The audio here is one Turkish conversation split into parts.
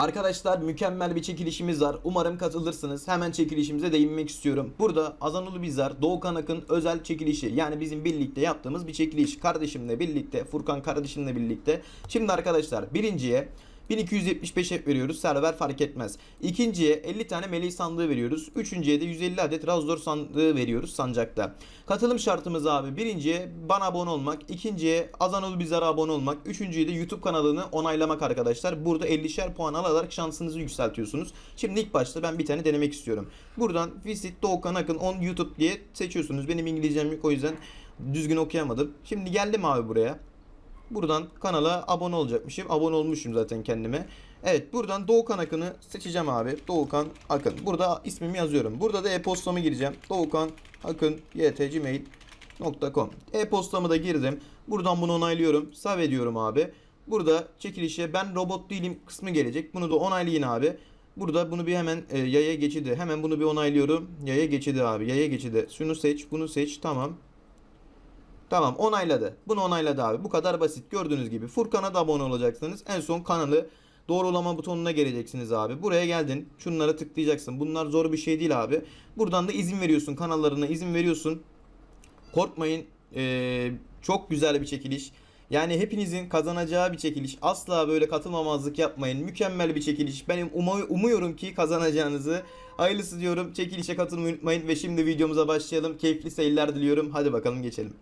Arkadaşlar mükemmel bir çekilişimiz var. Umarım katılırsınız. Hemen çekilişimize değinmek istiyorum. Burada Azanulu Bizar, Doğukan Akın özel çekilişi. Yani bizim birlikte yaptığımız bir çekiliş. Kardeşimle birlikte, Furkan kardeşimle birlikte. Şimdi arkadaşlar birinciye 1275 hep veriyoruz. Server fark etmez. İkinciye 50 tane meleği sandığı veriyoruz. Üçüncüye de 150 adet Razdor sandığı veriyoruz sancakta. Katılım şartımız abi. Birinciye bana abone olmak. ikinciye Azanolu Bizar'a abone olmak. Üçüncüye de YouTube kanalını onaylamak arkadaşlar. Burada 50'şer puan alarak şansınızı yükseltiyorsunuz. Şimdi ilk başta ben bir tane denemek istiyorum. Buradan Visit Doğukan Akın on YouTube diye seçiyorsunuz. Benim İngilizcem yok o yüzden düzgün okuyamadım. Şimdi geldim abi buraya. Buradan kanala abone olacakmışım. Abone olmuşum zaten kendime. Evet buradan Doğukan Akın'ı seçeceğim abi. Doğukan Akın. Burada ismimi yazıyorum. Burada da e-postamı gireceğim. Doğukan Akın ytgmail.com E-postamı da girdim. Buradan bunu onaylıyorum. Save ediyorum abi. Burada çekilişe ben robot değilim kısmı gelecek. Bunu da onaylayın abi. Burada bunu bir hemen e, yaya geçidi. Hemen bunu bir onaylıyorum. Yaya geçidi abi. Yaya geçidi. Şunu seç, bunu seç. Tamam. Tamam onayladı. Bunu onayladı abi. Bu kadar basit. Gördüğünüz gibi Furkan'a da abone olacaksınız. En son kanalı doğrulama butonuna geleceksiniz abi. Buraya geldin. Şunlara tıklayacaksın. Bunlar zor bir şey değil abi. Buradan da izin veriyorsun. Kanallarına izin veriyorsun. Korkmayın. Ee, çok güzel bir çekiliş. Yani hepinizin kazanacağı bir çekiliş. Asla böyle katılmamazlık yapmayın. Mükemmel bir çekiliş. Ben umu- umuyorum ki kazanacağınızı. Hayırlısı diyorum. Çekilişe katılmayı unutmayın. Ve şimdi videomuza başlayalım. Keyifli seyirler diliyorum. Hadi bakalım geçelim.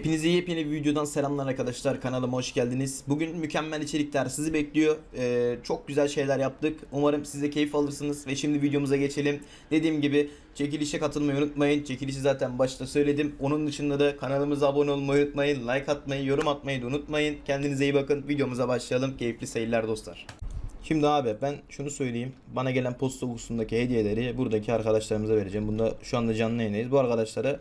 Hepinize yepyeni bir videodan selamlar arkadaşlar. Kanalıma hoş geldiniz. Bugün mükemmel içerikler sizi bekliyor. Ee, çok güzel şeyler yaptık. Umarım siz de keyif alırsınız. Ve şimdi videomuza geçelim. Dediğim gibi çekilişe katılmayı unutmayın. Çekilişi zaten başta söyledim. Onun dışında da kanalımıza abone olmayı unutmayın. Like atmayı, yorum atmayı da unutmayın. Kendinize iyi bakın. Videomuza başlayalım. Keyifli seyirler dostlar. Şimdi abi ben şunu söyleyeyim. Bana gelen posta kutusundaki hediyeleri buradaki arkadaşlarımıza vereceğim. Bunda şu anda canlı yayındayız. Bu arkadaşlara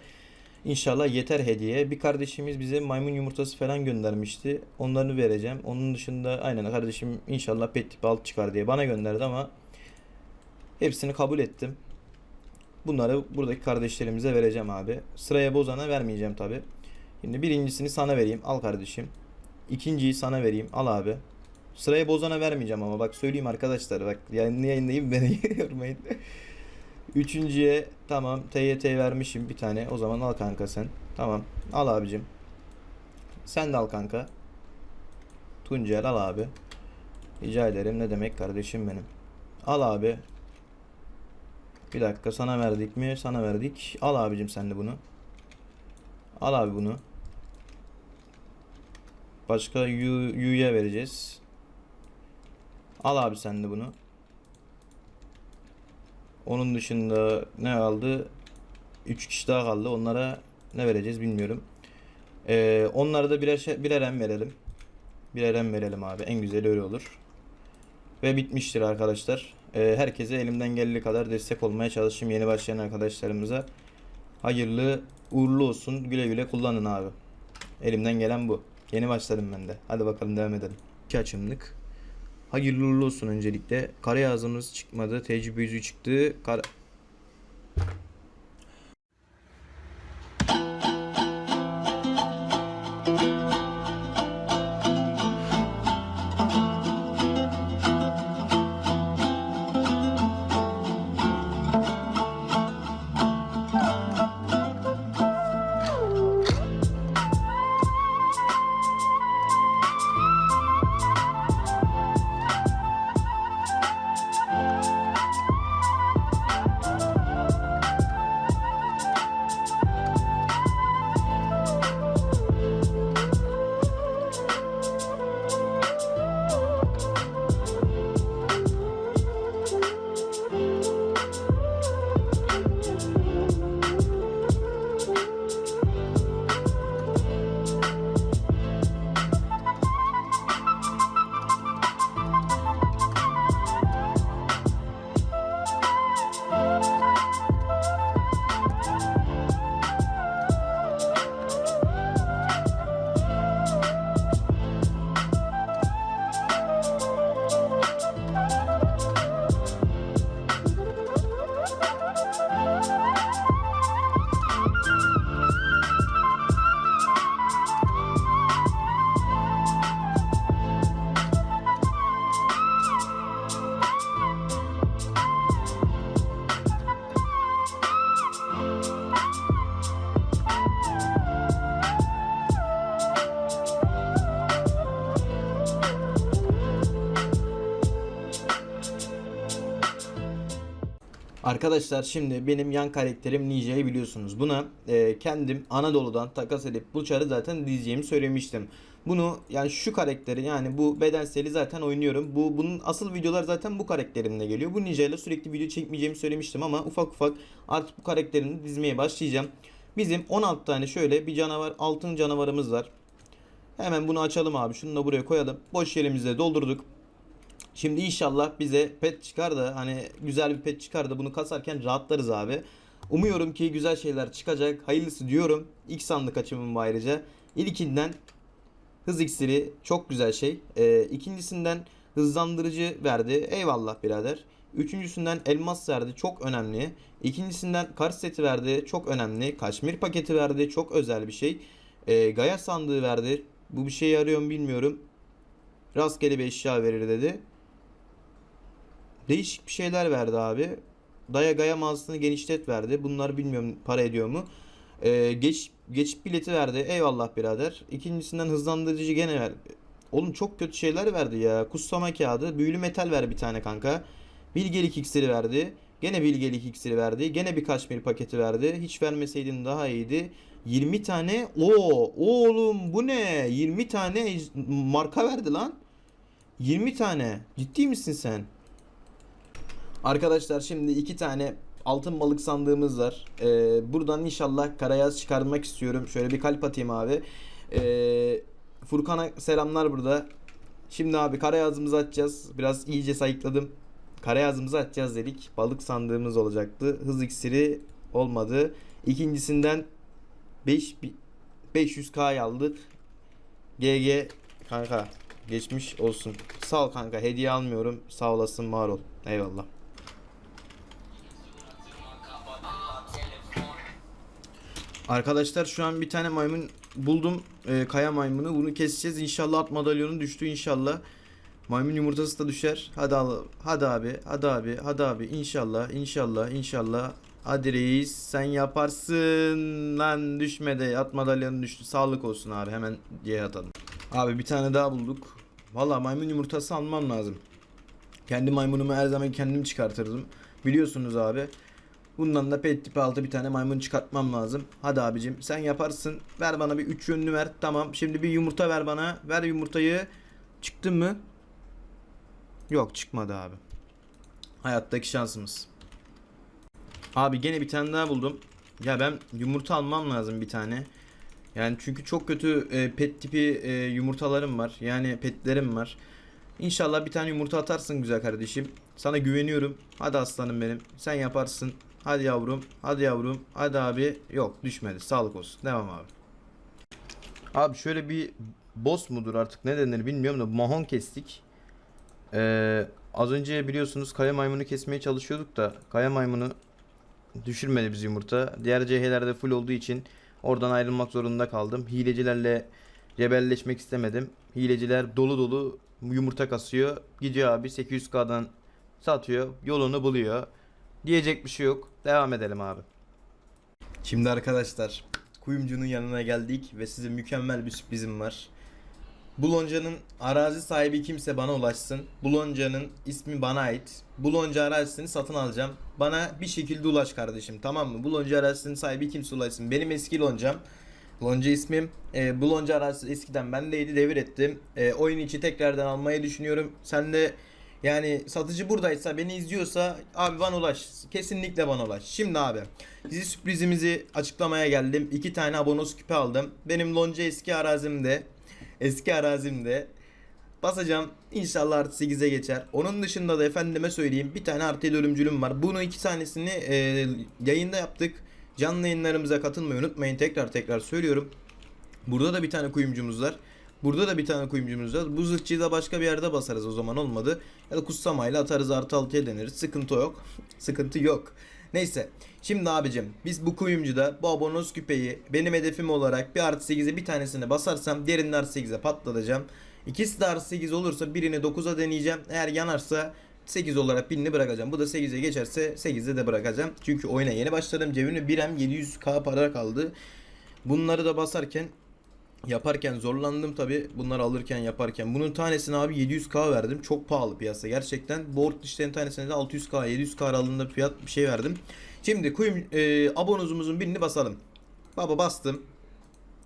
İnşallah yeter hediye. Bir kardeşimiz bize maymun yumurtası falan göndermişti. Onları vereceğim. Onun dışında aynen kardeşim inşallah pet tipi alt çıkar diye bana gönderdi ama hepsini kabul ettim. Bunları buradaki kardeşlerimize vereceğim abi. Sıraya bozana vermeyeceğim tabi. Şimdi birincisini sana vereyim. Al kardeşim. İkinciyi sana vereyim. Al abi. Sıraya bozana vermeyeceğim ama bak söyleyeyim arkadaşlar. Bak yayınlayayım beni yormayın. Üçüncüye tamam TYT vermişim bir tane. O zaman al kanka sen. Tamam. Al abicim. Sen de al kanka. Tuncel al abi. Rica ederim. Ne demek kardeşim benim. Al abi. Bir dakika sana verdik mi? Sana verdik. Al abicim sen de bunu. Al abi bunu. Başka Yu, Yu'ya vereceğiz. Al abi sen de bunu. Onun dışında ne kaldı? 3 kişi daha kaldı. Onlara ne vereceğiz bilmiyorum. Ee, onlara da birer, şey, birer em verelim. Birer em verelim abi. En güzeli öyle olur. Ve bitmiştir arkadaşlar. Ee, herkese elimden geldiği kadar destek olmaya çalışayım yeni başlayan arkadaşlarımıza. Hayırlı uğurlu olsun. Güle güle kullanın abi. Elimden gelen bu. Yeni başladım ben de. Hadi bakalım devam edelim. 2 açımlık. Hayırlı olsun öncelikle. Kare yazımız çıkmadı. Tecrübe yüzüğü çıktı. Kar Arkadaşlar şimdi benim yan karakterim Ninja'yı biliyorsunuz. Buna e, kendim Anadolu'dan takas edip bu çarı zaten diyeceğimi söylemiştim. Bunu yani şu karakteri yani bu bedenseli zaten oynuyorum. Bu bunun asıl videolar zaten bu karakterimle geliyor. Bu Ninja ile sürekli video çekmeyeceğimi söylemiştim ama ufak ufak artık bu karakterini dizmeye başlayacağım. Bizim 16 tane şöyle bir canavar altın canavarımız var. Hemen bunu açalım abi. Şunu da buraya koyalım. Boş yerimizi doldurduk. Şimdi inşallah bize pet çıkar da hani güzel bir pet çıkar da bunu kasarken rahatlarız abi. Umuyorum ki güzel şeyler çıkacak. Hayırlısı diyorum. İlk sandık açımım ayrıca. İlkinden hız iksiri çok güzel şey. Ee, ikincisinden hızlandırıcı verdi. Eyvallah birader. Üçüncüsünden elmas verdi. Çok önemli. İkincisinden kar seti verdi. Çok önemli. Kaşmir paketi verdi. Çok özel bir şey. Ee, Gaya sandığı verdi. Bu bir şey yarıyor mu bilmiyorum. Rastgele bir eşya verir dedi. Değişik bir şeyler verdi abi. Daya Gaya mağazasını genişlet verdi. Bunlar bilmiyorum para ediyor mu. Ee, geç geçit bileti verdi. Eyvallah birader. İkincisinden hızlandırıcı gene ver. Oğlum çok kötü şeyler verdi ya. Kutsama kağıdı. Büyülü metal ver bir tane kanka. Bilgelik iksiri verdi. Gene bilgelik iksiri verdi. Gene bir kaşmir paketi verdi. Hiç vermeseydin daha iyiydi. 20 tane. Oo, oğlum bu ne? 20 tane marka verdi lan. 20 tane. Ciddi misin sen? Arkadaşlar şimdi iki tane altın balık sandığımız var. Ee, buradan inşallah karayaz çıkarmak istiyorum. Şöyle bir kalp atayım abi. Ee, Furkan'a selamlar burada. Şimdi abi karayazımızı açacağız. Biraz iyice sayıkladım. Karayazımızı açacağız dedik. Balık sandığımız olacaktı. Hız iksiri olmadı. İkincisinden 5 500k aldık. GG kanka geçmiş olsun. Sağ ol kanka hediye almıyorum. Sağ olasın var ol. Eyvallah. Arkadaşlar şu an bir tane maymun buldum. Ee, kaya maymunu. Bunu keseceğiz. İnşallah at madalyonu düştü inşallah. Maymun yumurtası da düşer. Hadi al. Hadi abi. Hadi abi. Hadi abi. İnşallah. İnşallah. İnşallah. Hadi reis sen yaparsın lan düşmedi at madalyonu düştü sağlık olsun abi hemen diye atalım. Abi bir tane daha bulduk. Valla maymun yumurtası almam lazım. Kendi maymunumu her zaman kendim çıkartırdım. Biliyorsunuz abi. Bundan da pet tipi altı bir tane maymun çıkartmam lazım. Hadi abicim sen yaparsın. Ver bana bir üç yönlü ver. Tamam. Şimdi bir yumurta ver bana. Ver yumurtayı. Çıktı mı? Yok çıkmadı abi. Hayattaki şansımız. Abi gene bir tane daha buldum. Ya ben yumurta almam lazım bir tane. Yani çünkü çok kötü e, pet tipi e, yumurtalarım var. Yani petlerim var. İnşallah bir tane yumurta atarsın güzel kardeşim. Sana güveniyorum. Hadi aslanım benim. Sen yaparsın. Hadi yavrum. Hadi yavrum. Hadi abi. Yok düşmedi. Sağlık olsun. Devam abi. Abi şöyle bir boss mudur artık ne denir bilmiyorum da mahon kestik. Ee, az önce biliyorsunuz kaya maymunu kesmeye çalışıyorduk da kaya maymunu düşürmedi biz yumurta. Diğer CH'lerde full olduğu için oradan ayrılmak zorunda kaldım. Hilecilerle cebelleşmek istemedim. Hileciler dolu dolu yumurta kasıyor. Gidiyor abi 800k'dan satıyor. Yolunu buluyor. Diyecek bir şey yok. Devam edelim abi. Şimdi arkadaşlar kuyumcunun yanına geldik ve size mükemmel bir sürprizim var. Bu lonca'nın arazi sahibi kimse bana ulaşsın. Bu lonca'nın ismi bana ait. Bu lonca arazisini satın alacağım. Bana bir şekilde ulaş kardeşim tamam mı? Bu lonca arazisinin sahibi kimse ulaşsın. Benim eski loncam. Lonca ismim. E, bu lonca arazisi eskiden bendeydi devir ettim. E, oyun içi tekrardan almayı düşünüyorum. Sen de yani satıcı buradaysa beni izliyorsa abi bana ulaş. Kesinlikle bana ulaş. Şimdi abi sizi sürprizimizi açıklamaya geldim. İki tane abonos küpe aldım. Benim lonca eski arazimde. Eski arazimde. Basacağım. İnşallah artı 8'e geçer. Onun dışında da efendime söyleyeyim bir tane artı ölümcülüm var. Bunu iki tanesini e, yayında yaptık. Canlı yayınlarımıza katılmayı unutmayın. Tekrar tekrar söylüyorum. Burada da bir tane kuyumcumuz var. Burada da bir tane kuyumcumuz var. Bu zırhçıyı da başka bir yerde basarız o zaman olmadı. Ya da kutsamayla atarız artı 6'ya deneriz. Sıkıntı yok. Sıkıntı yok. Neyse. Şimdi abicim biz bu kuyumcuda bu abonos küpeyi benim hedefim olarak bir artı 8'e bir tanesini basarsam diğerini artı 8'e patlatacağım. İkisi de artı 8 olursa birini 9'a deneyeceğim. Eğer yanarsa 8 olarak birini bırakacağım. Bu da 8'e geçerse 8'e de bırakacağım. Çünkü oyuna yeni başladım. Cebimde 1M 700k para kaldı. Bunları da basarken Yaparken zorlandım tabi bunları alırken yaparken. Bunun tanesine abi 700k verdim. Çok pahalı piyasa gerçekten. Board dişlerin tanesine de 600k 700k aralığında fiyat bir şey verdim. Şimdi kuyum, e, abonozumuzun birini basalım. Baba bastım.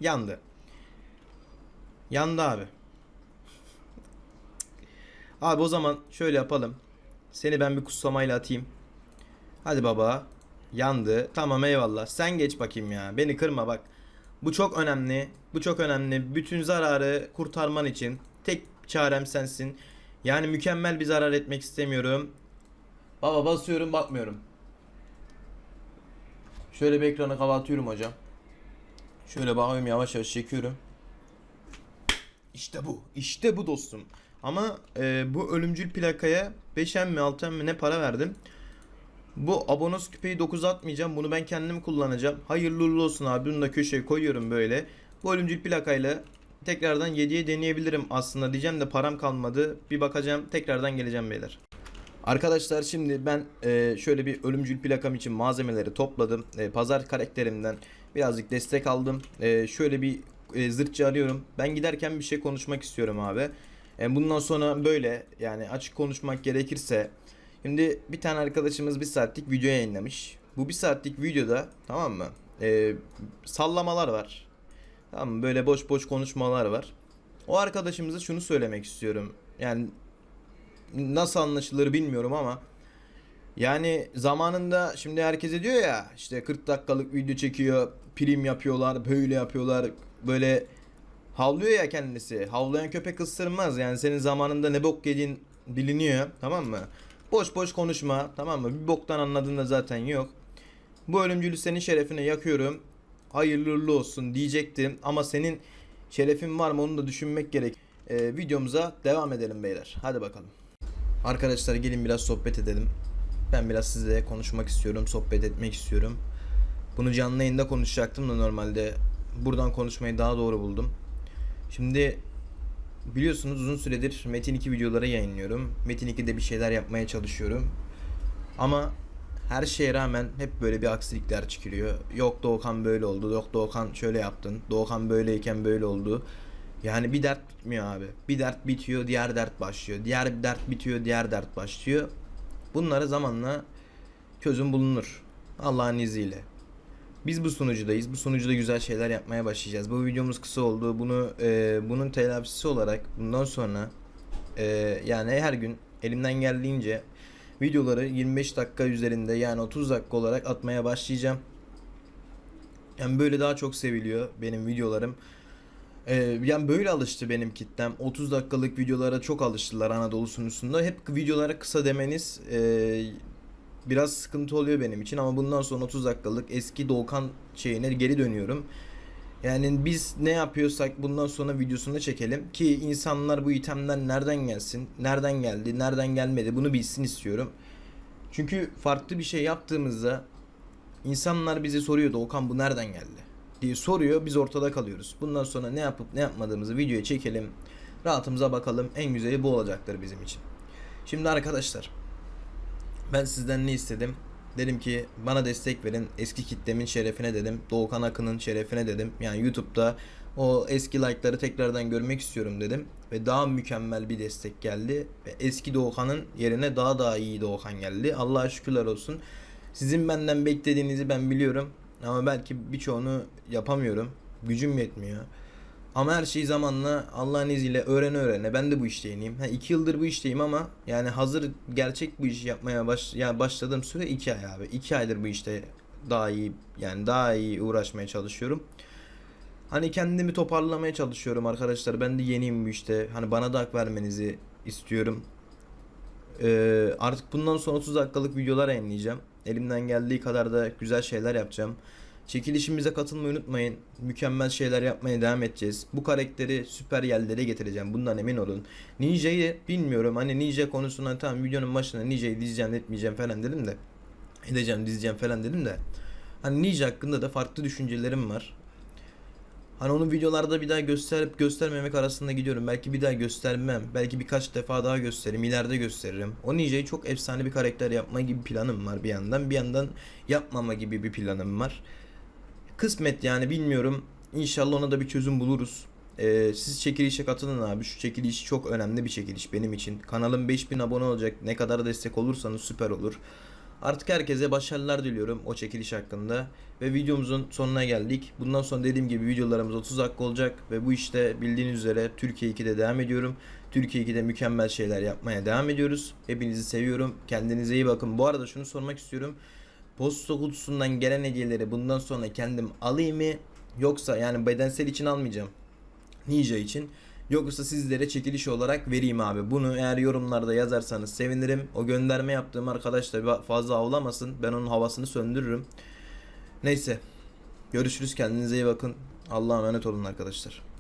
Yandı. Yandı abi. Abi o zaman şöyle yapalım. Seni ben bir kutsamayla atayım. Hadi baba. Yandı. Tamam eyvallah. Sen geç bakayım ya. Beni kırma bak. Bu çok önemli. Bu çok önemli. Bütün zararı kurtarman için tek çarem sensin. Yani mükemmel bir zarar etmek istemiyorum. Baba basıyorum bakmıyorum. Şöyle bir ekranı kapatıyorum hocam. Şöyle bakıyorum yavaş yavaş çekiyorum. İşte bu. İşte bu dostum. Ama e, bu ölümcül plakaya 5M mi 6M mi ne para verdim. Bu abonos küpeyi 9 atmayacağım. Bunu ben kendim kullanacağım. Hayırlı uğurlu olsun abi. Bunu da köşeye koyuyorum böyle. Bu ölümcül plakayla tekrardan 7'ye deneyebilirim aslında diyeceğim de param kalmadı. Bir bakacağım. Tekrardan geleceğim beyler. Arkadaşlar şimdi ben e, şöyle bir ölümcül plakam için malzemeleri topladım. E, pazar karakterimden birazcık destek aldım. E, şöyle bir e, zırhçı arıyorum. Ben giderken bir şey konuşmak istiyorum abi. Bundan sonra böyle yani açık konuşmak gerekirse Şimdi bir tane arkadaşımız bir saatlik video yayınlamış. Bu bir saatlik videoda tamam mı? E, sallamalar var. Tamam mı? Böyle boş boş konuşmalar var. O arkadaşımıza şunu söylemek istiyorum. Yani nasıl anlaşılır bilmiyorum ama yani zamanında şimdi herkese diyor ya işte 40 dakikalık video çekiyor, prim yapıyorlar, böyle yapıyorlar, böyle havlıyor ya kendisi. Havlayan köpek ısırmaz. Yani senin zamanında ne bok yediğin biliniyor, tamam mı? Boş boş konuşma, tamam mı? Bir boktan anladığın da zaten yok. Bu ölümcülü senin şerefine yakıyorum. Hayırlı olsun diyecektim ama senin şerefin var mı onu da düşünmek gerek. Ee, videomuza devam edelim beyler. Hadi bakalım. Arkadaşlar gelin biraz sohbet edelim. Ben biraz sizle konuşmak istiyorum, sohbet etmek istiyorum. Bunu canlı yayında konuşacaktım da normalde buradan konuşmayı daha doğru buldum. Şimdi biliyorsunuz uzun süredir Metin 2 videoları yayınlıyorum. Metin 2'de bir şeyler yapmaya çalışıyorum. Ama her şeye rağmen hep böyle bir aksilikler çıkıyor. Yok Doğukan böyle oldu, yok Doğukan şöyle yaptın, Doğukan böyleyken böyle oldu. Yani bir dert bitmiyor abi. Bir dert bitiyor, diğer dert başlıyor. Diğer bir dert bitiyor, diğer dert başlıyor. Bunlara zamanla çözüm bulunur. Allah'ın izniyle. Biz bu sunucudayız. Bu sunucuda güzel şeyler yapmaya başlayacağız. Bu videomuz kısa oldu. Bunu e, bunun telafisi olarak bundan sonra e, yani her gün elimden geldiğince videoları 25 dakika üzerinde yani 30 dakika olarak atmaya başlayacağım. Yani böyle daha çok seviliyor benim videolarım. Ee, yani böyle alıştı benim kitlem. 30 dakikalık videolara çok alıştılar Anadolu sunucusunda. Hep videolara kısa demeniz e, biraz sıkıntı oluyor benim için ama bundan sonra 30 dakikalık eski Doğukan şeyine geri dönüyorum. Yani biz ne yapıyorsak bundan sonra videosunu çekelim ki insanlar bu itemler nereden gelsin, nereden geldi, nereden gelmedi bunu bilsin istiyorum. Çünkü farklı bir şey yaptığımızda insanlar bize soruyor Doğukan bu nereden geldi diye soruyor biz ortada kalıyoruz. Bundan sonra ne yapıp ne yapmadığımızı videoya çekelim. Rahatımıza bakalım. En güzeli bu olacaktır bizim için. Şimdi arkadaşlar ben sizden ne istedim? Dedim ki bana destek verin. Eski kitlemin şerefine dedim. Doğukan Akın'ın şerefine dedim. Yani YouTube'da o eski like'ları tekrardan görmek istiyorum dedim. Ve daha mükemmel bir destek geldi. Ve eski Doğukan'ın yerine daha daha iyi Doğukan geldi. Allah'a şükürler olsun. Sizin benden beklediğinizi ben biliyorum. Ama belki birçoğunu yapamıyorum. Gücüm yetmiyor. Ama her şeyi zamanla Allah'ın izniyle öğrene öğrene. Ben de bu işte yeniyim. Ha, iki yıldır bu işteyim ama yani hazır gerçek bu işi yapmaya baş, yani başladığım süre iki ay abi. İki aydır bu işte daha iyi yani daha iyi uğraşmaya çalışıyorum. Hani kendimi toparlamaya çalışıyorum arkadaşlar. Ben de yeniyim bu işte. Hani bana da hak vermenizi istiyorum. Ee, artık bundan sonra 30 dakikalık videolar yayınlayacağım. Elimden geldiği kadar da güzel şeyler yapacağım. Çekilişimize katılmayı unutmayın. Mükemmel şeyler yapmaya devam edeceğiz. Bu karakteri süper yerlere getireceğim. Bundan emin olun. Ninja'yı bilmiyorum. Hani Ninja konusuna tamam videonun başında Ninja'yı dizeceğim etmeyeceğim falan dedim de. Edeceğim dizeceğim falan dedim de. Hani Ninja hakkında da farklı düşüncelerim var. Hani onu videolarda bir daha gösterip göstermemek arasında gidiyorum. Belki bir daha göstermem. Belki birkaç defa daha gösteririm. ileride gösteririm. O Ninja'yı çok efsane bir karakter yapma gibi planım var bir yandan. Bir yandan yapmama gibi bir planım var. Kısmet yani bilmiyorum. İnşallah ona da bir çözüm buluruz. Ee, siz çekilişe katılın abi. Şu çekiliş çok önemli bir çekiliş benim için. Kanalım 5000 abone olacak. Ne kadar destek olursanız süper olur. Artık herkese başarılar diliyorum o çekiliş hakkında. Ve videomuzun sonuna geldik. Bundan sonra dediğim gibi videolarımız 30 dakika olacak. Ve bu işte bildiğiniz üzere Türkiye 2'de devam ediyorum. Türkiye 2'de mükemmel şeyler yapmaya devam ediyoruz. Hepinizi seviyorum. Kendinize iyi bakın. Bu arada şunu sormak istiyorum. Posta kutusundan gelen hediyeleri bundan sonra kendim alayım mı? Yoksa yani bedensel için almayacağım. Ninja için. Yoksa sizlere çekiliş olarak vereyim abi. Bunu eğer yorumlarda yazarsanız sevinirim. O gönderme yaptığım arkadaş da fazla avlamasın. Ben onun havasını söndürürüm. Neyse. Görüşürüz. Kendinize iyi bakın. Allah'a emanet olun arkadaşlar.